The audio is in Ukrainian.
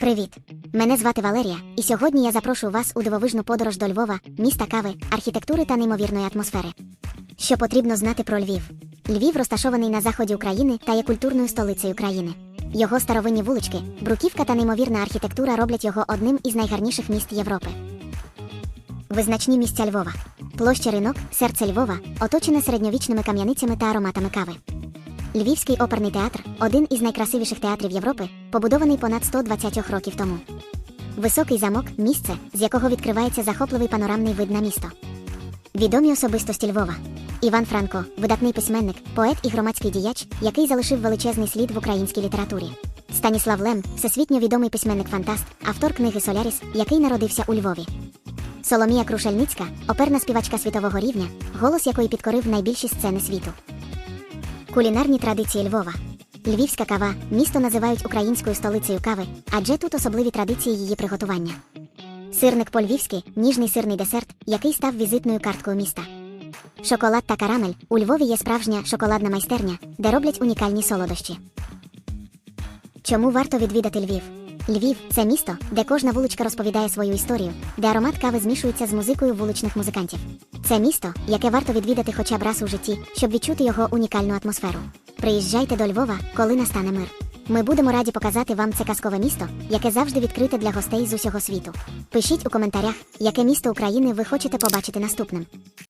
Привіт! Мене звати Валерія, і сьогодні я запрошую вас у дивовижну подорож до Львова, міста кави, архітектури та неймовірної атмосфери. Що потрібно знати про Львів? Львів розташований на заході України та є культурною столицею країни. Його старовинні вулички, бруківка та неймовірна архітектура роблять його одним із найгарніших міст Європи. Визначні місця Львова. Площа ринок, серце Львова, оточене середньовічними кам'яницями та ароматами кави. Львівський оперний театр один із найкрасивіших театрів Європи, побудований понад 120 років тому. Високий замок місце, з якого відкривається захопливий панорамний вид на місто. Відомі особистості Львова. Іван Франко, видатний письменник, поет і громадський діяч, який залишив величезний слід в українській літературі. Станіслав Лем, всесвітньо відомий письменник-фантаст, автор книги Соляріс, який народився у Львові. Соломія Крушельницька, оперна співачка світового рівня, голос якої підкорив найбільші сцени світу. Кулінарні традиції Львова. Львівська кава місто називають українською столицею кави, адже тут особливі традиції її приготування. Сирник по-львівськи ніжний сирний десерт, який став візитною карткою міста. Шоколад та карамель у Львові є справжня шоколадна майстерня, де роблять унікальні солодощі. Чому варто відвідати Львів? Львів це місто, де кожна вуличка розповідає свою історію, де аромат кави змішується з музикою вуличних музикантів. Це місто, яке варто відвідати хоча б раз у житті, щоб відчути його унікальну атмосферу. Приїжджайте до Львова, коли настане мир. Ми будемо раді показати вам це казкове місто, яке завжди відкрите для гостей з усього світу. Пишіть у коментарях, яке місто України ви хочете побачити наступним.